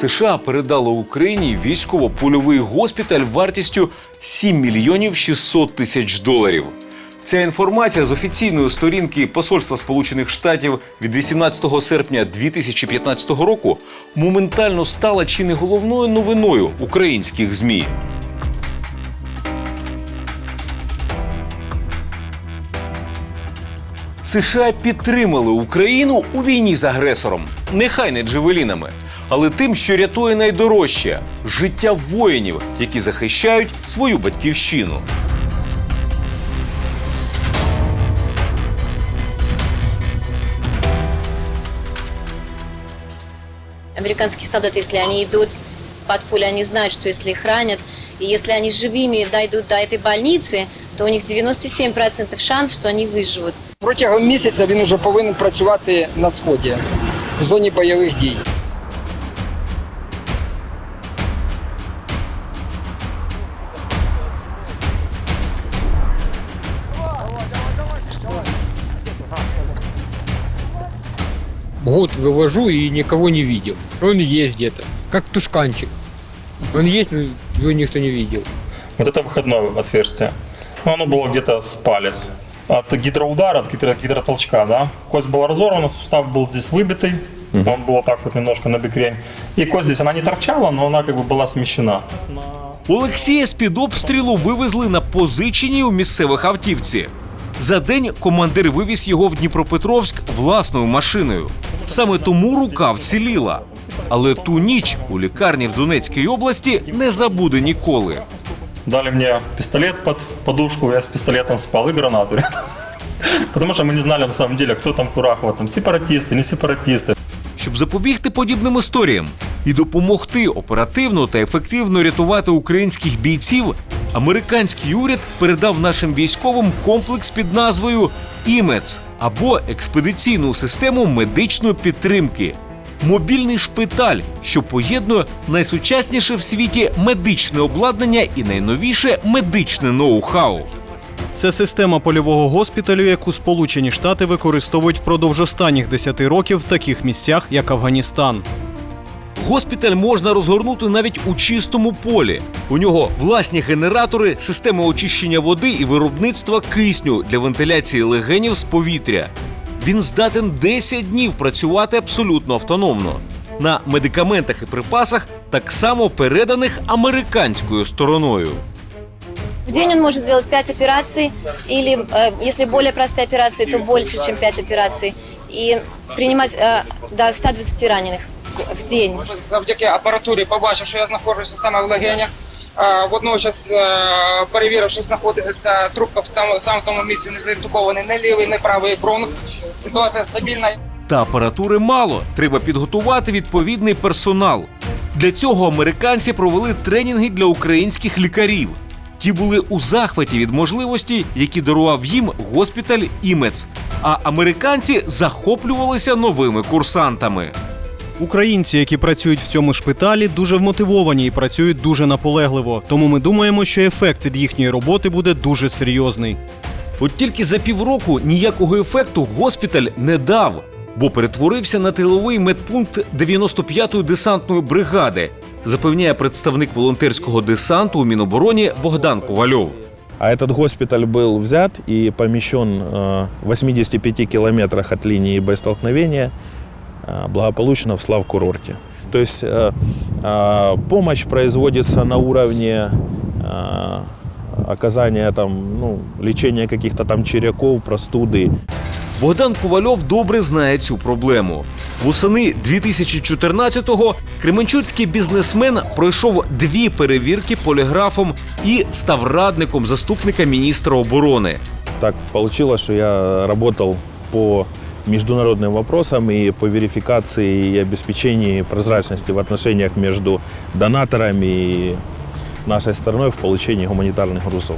США передали Україні військово-польовий госпіталь вартістю 7 мільйонів 600 тисяч доларів. Ця інформація з офіційної сторінки Посольства Сполучених Штатів від 18 серпня 2015 року моментально стала чи не головною новиною українських змі. США підтримали Україну у війні з агресором, нехай не джевелінами, але тим, що рятує найдорожче життя воїнів, які захищають свою батьківщину. Американские солдаты, если они идут под пулю, они знают, что если их ранят, и если они живыми дойдут до этой больницы, то у них 97% шанс, что они выживут. Протягом місяця він уже повинен працювати на сході в зоні бойових дій. Год вывожу и никого не видел. Он есть где-то, как тушканчик. Он есть, но его никто не видел. Вот это выходное отверстие. Ну, Оно было где-то с палец. От гидроудара, от гидро- гидротолчка, да. Кость была разорвана, сустав был здесь выбитый. Он был вот так вот немножко на бекрень. И кость здесь, она не торчала, но она как бы была смещена. Олексія з-під обстрілу вивезли на позиченій у місцевих автівці. За день командир вивіз його в Дніпропетровськ власною машиною. Саме тому рука вціліла. Але ту ніч у лікарні в Донецькій області не забуде ніколи. Дали мне пистолет под подушку, я с пистолетом спал и гранату рядом. Потому что мы не знали на самом деле, кто там Курахова, там сепаратисты, не сепаратисты. Щоб запобігти подібним історіям і допомогти оперативно та ефективно рятувати українських бійців, американський уряд передав нашим військовим комплекс під назвою ІМЕЦ або експедиційну систему медичної підтримки. Мобільний шпиталь, що поєднує найсучасніше в світі медичне обладнання і найновіше медичне ноу-хау. Це система польового госпіталю, яку Сполучені Штати використовують впродовж останніх 10 років в таких місцях, як Афганістан. Госпіталь можна розгорнути навіть у чистому полі. У нього власні генератори, системи очищення води і виробництва кисню для вентиляції легенів з повітря. Він здатен 10 днів працювати абсолютно автономно. На медикаментах і припасах, так само переданих американською стороною. В день он может сделать 5 операций, или э, если более простые операции, то больше, чем 5 операций, и принимать э, до 120 раненых в- день. Завдяки апаратурі побачив, що я знаходжуся саме в легенях. Е, Водночас е, перевірив, що знаходиться трубка в тому саме в тому місці, не заінтубований не лівий, не правий бронх. Ситуація стабільна. Та апаратури мало. Треба підготувати відповідний персонал. Для цього американці провели тренінги для українських лікарів. Ті були у захваті від можливості, які дарував їм госпіталь Імец. А американці захоплювалися новими курсантами. Українці, які працюють в цьому шпиталі, дуже вмотивовані і працюють дуже наполегливо. Тому ми думаємо, що ефект від їхньої роботи буде дуже серйозний. От тільки за півроку ніякого ефекту госпіталь не дав, бо перетворився на тиловий медпункт 95-ї десантної бригади, запевняє представник волонтерського десанту у Мінобороні Богдан Ковальов. А этот госпиталь был взят и помещен э, в 85 километрах от линии боестолкновения э, благополучно в Славкурорте. То есть э, э, помощь производится на уровне э, оказания там, ну, лечения каких-то там черяков, простуды. Богдан Ковальов добре знає цю проблему. Восени 2014-го кременчуцький бізнесмен пройшов дві перевірки поліграфом і став радником заступника міністра оборони. Так получилось, что я работал по международным вопросам и по верификации и обеспечении прозрачности в отношениях между донаторами и нашей стороной в получении гуманитарных грузов.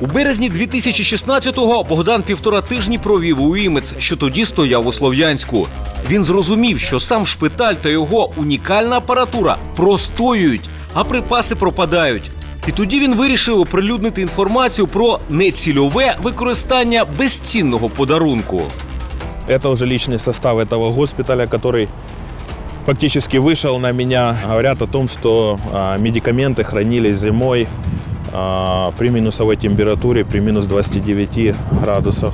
У березні 2016-го Богдан півтора тижні провів у Імець, що тоді стояв у Слов'янську. Він зрозумів, що сам шпиталь та його унікальна апаратура простоюють, а припаси пропадають. І тоді він вирішив оприлюднити інформацію про нецільове використання безцінного подарунку. Это уже личный состав этого госпиталя, который фактически вышел на меня. Говорят о том, что а, медикаменты хранились зимой а, при минусовой температуре, при минус 29 градусах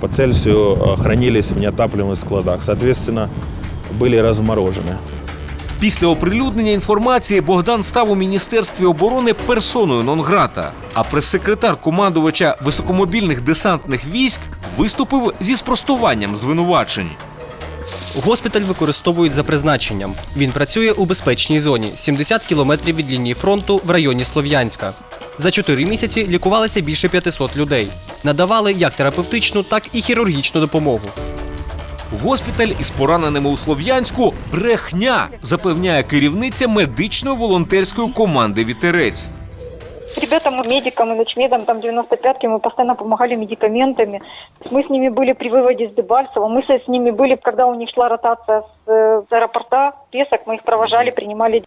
по Цельсию, а, хранились в неотапливаемых складах. Соответственно, были разморожены. Після оприлюднення інформації Богдан став у міністерстві оборони персоною нон-грата, а прес-секретар командувача високомобільних десантних військ виступив зі спростуванням звинувачень. Госпіталь використовують за призначенням. Він працює у безпечній зоні 70 кілометрів від лінії фронту в районі Слов'янська. За чотири місяці лікувалося більше 500 людей. Надавали як терапевтичну, так і хірургічну допомогу. Госпіталь із пораненими у Слов'янську брехня, запевняє керівниця медичної волонтерської команди Вітерець Ребятам, и медикам и ночмедам, там 95-ки, мы постоянно помогали медикаментами. Мы с ними были при выводе с Дебальцева, мы с ними были, когда у них шла ротация с э, аэропорта, Песок, мы их провожали, принимали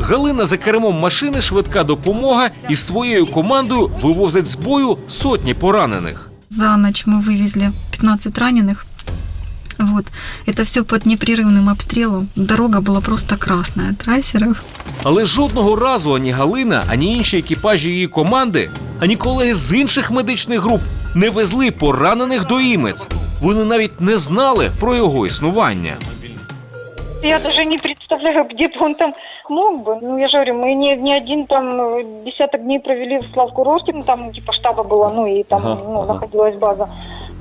Галина за кермом машини швидка допомога із своєю командою вивозить з бою сотні поранених. За ночь мы вывезли 15 раненых. Вот. Это все под непрерывным обстрелом. Дорога была просто красная от трассеров. Але жодного разу ані Галина, ані інші екіпажі її команди, ані колеги з інших медичних груп не везли поранених до Імець. Вони навіть не знали про його існування. Я даже не представляю, где бы он там мог бы. Ну, я же говорю, мы не, не один там э, десяток дней провели в Славку-Росте, ну, там типа штаба было, ну, и там ну, находилась база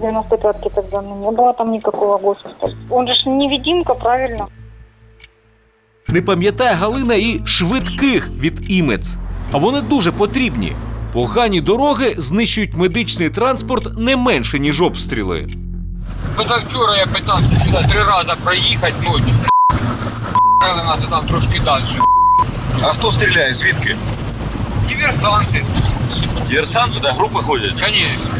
95-ки тогда, ну, не было там никакого госпиталя. Он же ж невидимка, правильно? Не пам'ятає Галина і швидких від Імець. А вони дуже потрібні. Погані дороги знищують медичний транспорт не менше, ніж обстріли. Позавчора я питався сюди три рази проїхати ночі. Але нас там трошки далі. А хто стріляє? Звідки? Диверсанти, Диверсанти, де групи ходять? звісно.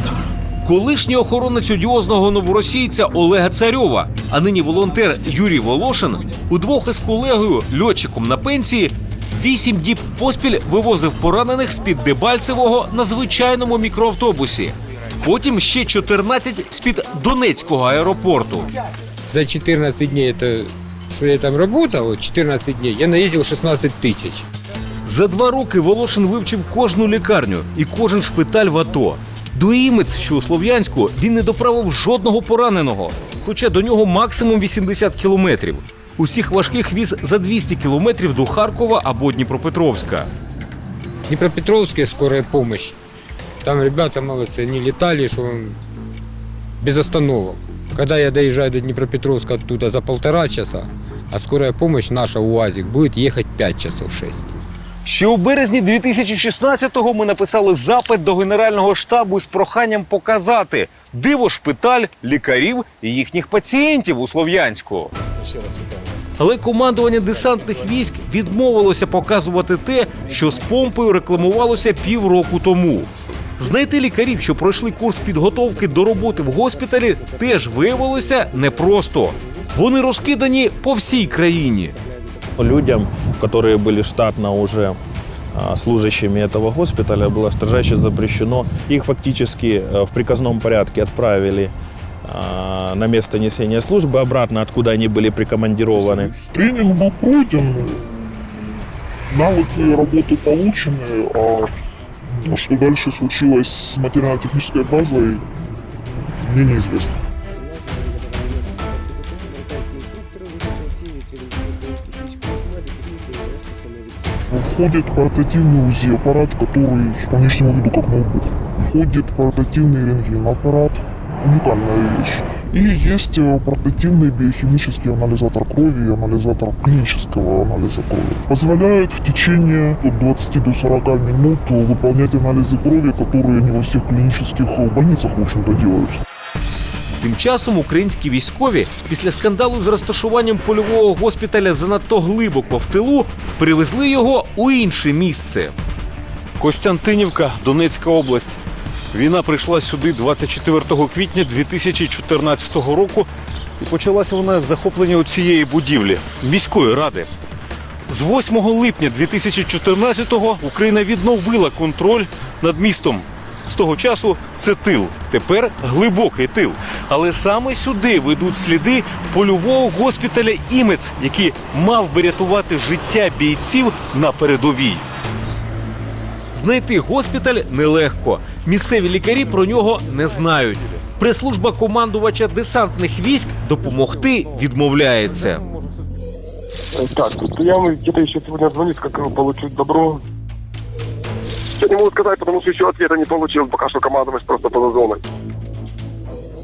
Колишній охоронець одіозного новоросійця Олега Царьова, а нині волонтер Юрій Волошин, удвох із колегою, льотчиком на пенсії, вісім діб поспіль вивозив поранених з-під Дебальцевого на звичайному мікроавтобусі. Потім ще 14 з-під Донецького аеропорту. За 14 дней, это, что я там работал, 14 дней, я наездил 16 тысяч. За два роки Волошин вивчив кожну лікарню і кожен шпиталь в АТО. До Імець, що у Слов'янську, він не доправив жодного пораненого, хоча до нього максимум 80 кілометрів. Усіх важких віз за 200 кілометрів до Харкова або Дніпропетровська. Днепропетровская скорая помощь. Там ребята молодцы, они летали, что без остановок. Когда я доезжаю до Днепропетровска оттуда за полтора часа, а скорая помощь наша УАЗик будет ехать 5 часов 6. Ще у березні 2016-го ми написали запит до Генерального штабу з проханням показати диво шпиталь, лікарів і їхніх пацієнтів у Слов'янську. Але командування десантних військ відмовилося показувати те, що з помпою рекламувалося півроку тому. Знайти лікарів, що пройшли курс підготовки до роботи в госпіталі, теж виявилося непросто. Вони розкидані по всій країні. Людям, которые были штатно уже а, служащими этого госпиталя, было строжайше запрещено. Их фактически э, в приказном порядке отправили а, на место несения службы обратно, откуда они были прикомандированы. Тренинг был пройден, навыки работы получены, а что дальше случилось с материально-технической базой, мне неизвестно. Входит портативный УЗИ-аппарат, который по внешнему виду как ноутбук. Входит портативный рентген-аппарат, уникальная вещь. И есть э, портативный биохимический анализатор крови и анализатор клинического анализа крови. Позволяет в течение от 20 до 40 минут выполнять анализы крови, которые не во всех клинических больницах, в общем-то, делаются. Тим часом українські військові після скандалу з розташуванням польового госпіталя занадто глибоко в тилу привезли його у інше місце. Костянтинівка, Донецька область. Війна прийшла сюди 24 квітня 2014 року і почалася вона з захоплення цієї будівлі міської ради. З 8 липня 2014-го Україна відновила контроль над містом. З того часу це тил. Тепер глибокий тил. Але саме сюди ведуть сліди польового госпіталя Імець, який мав би рятувати життя бійців на передовій. Знайти госпіталь нелегко. Місцеві лікарі про нього не знають. Прес-служба командувача десантних військ допомогти відмовляється. Так, я вам где-то еще сегодня звонить, как добро. Я не могу сказать, потому что еще ответа не получил, пока что командовать просто поза зоной.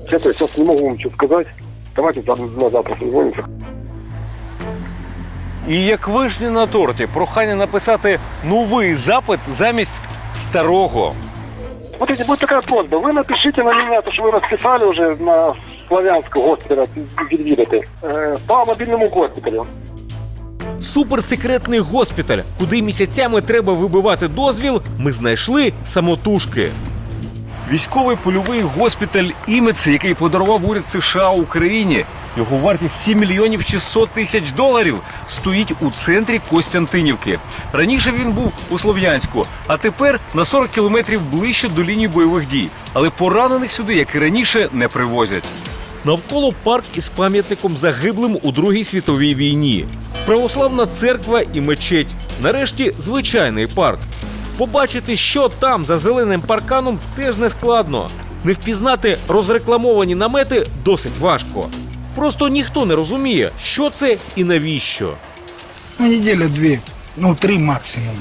Честно, сейчас не могу вам ничего сказать. Давайте зав- на завтра созвонимся. І як вишні на торті, прохання написати новий запит замість старого. Вот если будет такая просьба, вы напишите на меня, то, что вы расписали уже на славянского госпиталя, видите, э, по мобильному госпиталю. Суперсекретний госпіталь, куди місяцями треба вибивати дозвіл, ми знайшли самотужки. Військовий польовий госпіталь Імець, який подарував уряд США Україні. Його вартість 7 мільйонів 600 тисяч доларів стоїть у центрі Костянтинівки. Раніше він був у Слов'янську, а тепер на 40 кілометрів ближче до лінії бойових дій. Але поранених сюди, як і раніше, не привозять. Навколо парк із пам'ятником загиблим у Другій світовій війні. Православна церква і мечеть. Нарешті звичайний парк. Побачити, що там за зеленим парканом, теж не складно. Не впізнати розрекламовані намети досить важко. Просто ніхто не розуміє, що це і навіщо. Ну, неделя две, ну, три максимум.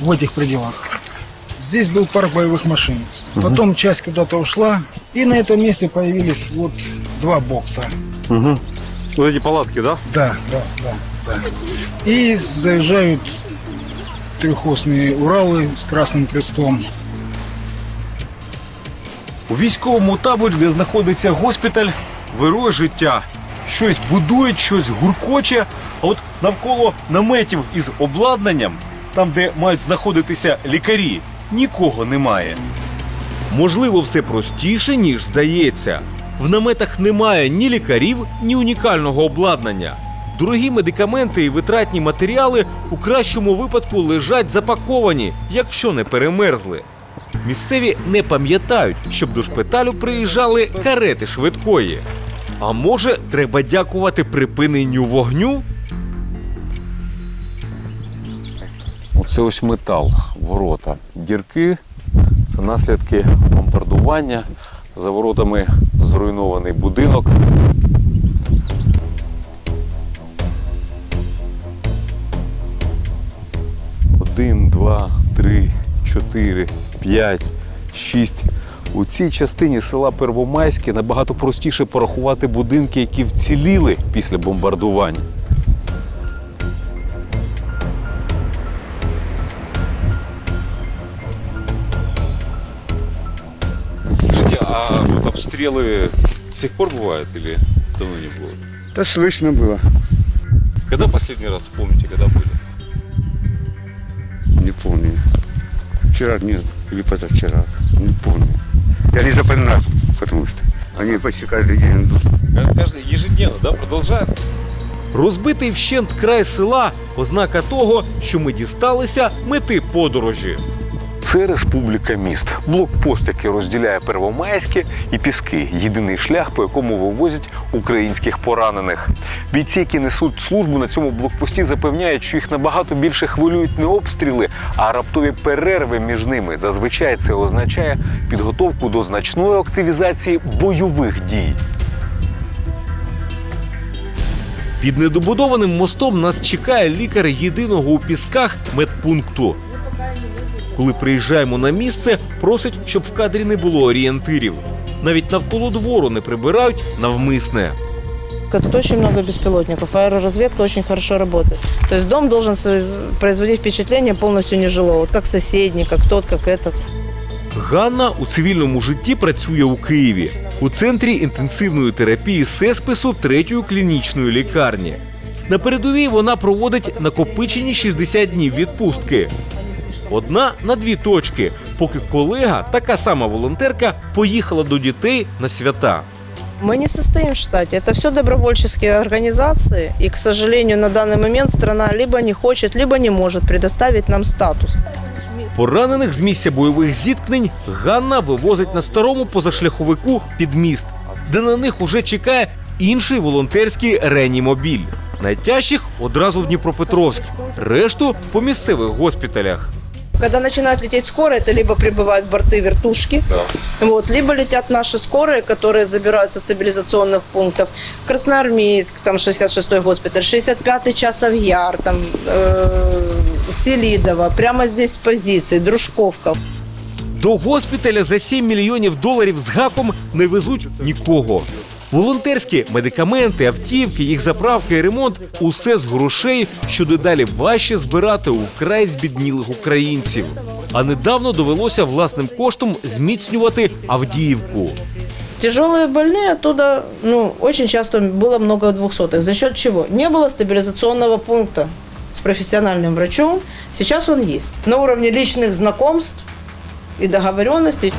В этих пределах. Здесь был парк боевых машин. Потом часть куда-то ушла. И на этом месте появились вот два бокса. Угу. Вот эти палатки, да? Да, да, да, да. И заезжают трехосные Уралы с красным крестом. У військовому таборі, де знаходиться госпіталь, вирує життя. Щось будують, щось гуркоче, а от навколо наметів із обладнанням, там, де мають знаходитися лікарі, нікого немає. Можливо, все простіше, ніж здається. В наметах немає ні лікарів, ні унікального обладнання. Дорогі медикаменти і витратні матеріали у кращому випадку лежать запаковані, якщо не перемерзли. Місцеві не пам'ятають, щоб до шпиталю приїжджали карети швидкої. А може, треба дякувати припиненню вогню? Оце ось метал, ворота. Дірки наслідки бомбардування. За воротами зруйнований будинок. Один, два, три, чотири, п'ять, шість. У цій частині села Первомайське набагато простіше порахувати будинки, які вціліли після бомбардувань. обстрелы до сих пор бывают или давно не было? Да слышно было. Когда последний раз помните, когда были? Не помню. Вчера нет, или позавчера. Не помню. Я не запоминаю, потому что они почти каждый день идут. Каждый ежедневно, да, продолжается? Розбитий вщент край села ознака того, що ми дісталися мети подорожі. Це республіка міст, блокпост, який розділяє Первомайське і Піски. Єдиний шлях, по якому вивозять українських поранених. Бійці, які несуть службу на цьому блокпості, запевняють, що їх набагато більше хвилюють не обстріли, а раптові перерви між ними. Зазвичай це означає підготовку до значної активізації бойових дій. Під недобудованим мостом нас чекає лікар єдиного у пісках медпункту. Коли приїжджаємо на місце, просить, щоб в кадрі не було орієнтирів. Навіть навколо двору не прибирають навмисне. Тут очень много беспилотников. Аэроразведка очень хорошо работает. То есть дом должен производить впечатление полностью нежилого. Вот как соседний, как тот, как этот. Ганна у цивільному житті працює у Києві у центрі інтенсивної терапії сеспису третьої клінічної лікарні. На передовій вона проводить накопичені 60 днів відпустки Одна на дві точки, поки колега, така сама волонтерка, поїхала до дітей на свята. Мы не состоим в штате. Это все добровольческие организации. И, к сожалению, на данный момент страна либо не хочет, либо не может предоставить нам статус. Поранених з місця бойових зіткнень Ганна вивозить на старому позашляховику під міст, де на них уже чекає інший волонтерський реанімобіль. Найтяжчих одразу в Дніпропетровськ, решту по місцевих госпіталях. Когда начинают лететь скорые, это либо прибывают борты вертушки, вот, либо летят наши скорые, которые забираются со стабилизационных пунктов. Красноармейск, там 66-й госпиталь, 65-й Часов Яр, там э, Селидово, прямо здесь позиции, Дружковка. До госпіталя за 7 мільйонів доларів з гаком не везуть нікого. Волонтерські медикаменти, автівки, їх заправки і ремонт усе з грошей, що дедалі важче збирати у вкрай збіднілих українців. А недавно довелося власним коштом зміцнювати Авдіївку. Тяжелые больные оттуда, ну, очень часто было много двухсотых. За счет чего? Не было стабилизационного пункта с профессиональным врачом. Сейчас он есть. На уровне личных знакомств и договоренностей.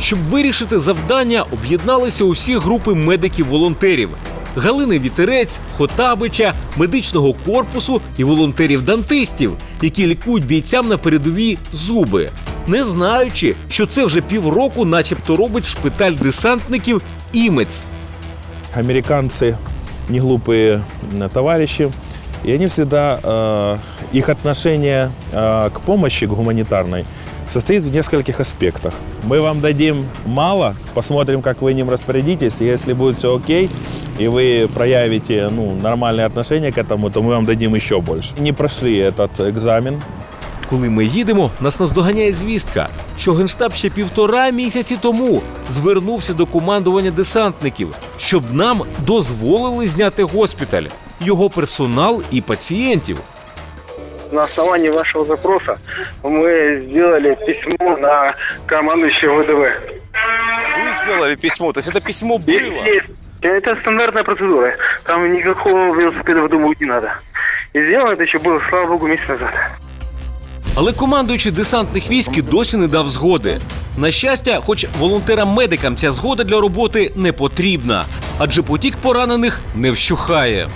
Щоб вирішити завдання, об'єдналися усі групи медиків-волонтерів. Галини Вітерець, Хотабича, медичного корпусу і волонтерів-дантистів, які лікують бійцям на передовій зуби, не знаючи, що це вже півроку, начебто, робить шпиталь десантників Імець. Американцы не глупые м, товарищи, и они всегда, э, их отношение э, к помощи к гуманитарной состоит в нескольких аспектах. Мы вам дадим мало, посмотрим, как вы ним распорядитесь, и если будет все окей, и вы проявите ну, нормальное отношение к этому, то мы вам дадим еще больше. Не прошли этот экзамен, Коли ми їдемо, нас наздоганяє звістка, що генштаб ще півтора місяці тому звернувся до командування десантників, щоб нам дозволили зняти госпіталь, його персонал і пацієнтів. На основании вашего запроса мы сделали письмо на командующего ВДВ. Вы сделали письмо, то есть это письмо было? Есть. Это стандартная процедура. Там никакого велосипеда выдумывать не надо. И сделано это еще было, слава богу, месяц назад. Але командуючий десантних військ і досі не дав згоди. На щастя, хоч волонтерам-медикам ця згода для роботи не потрібна, адже потік поранених не вщухає.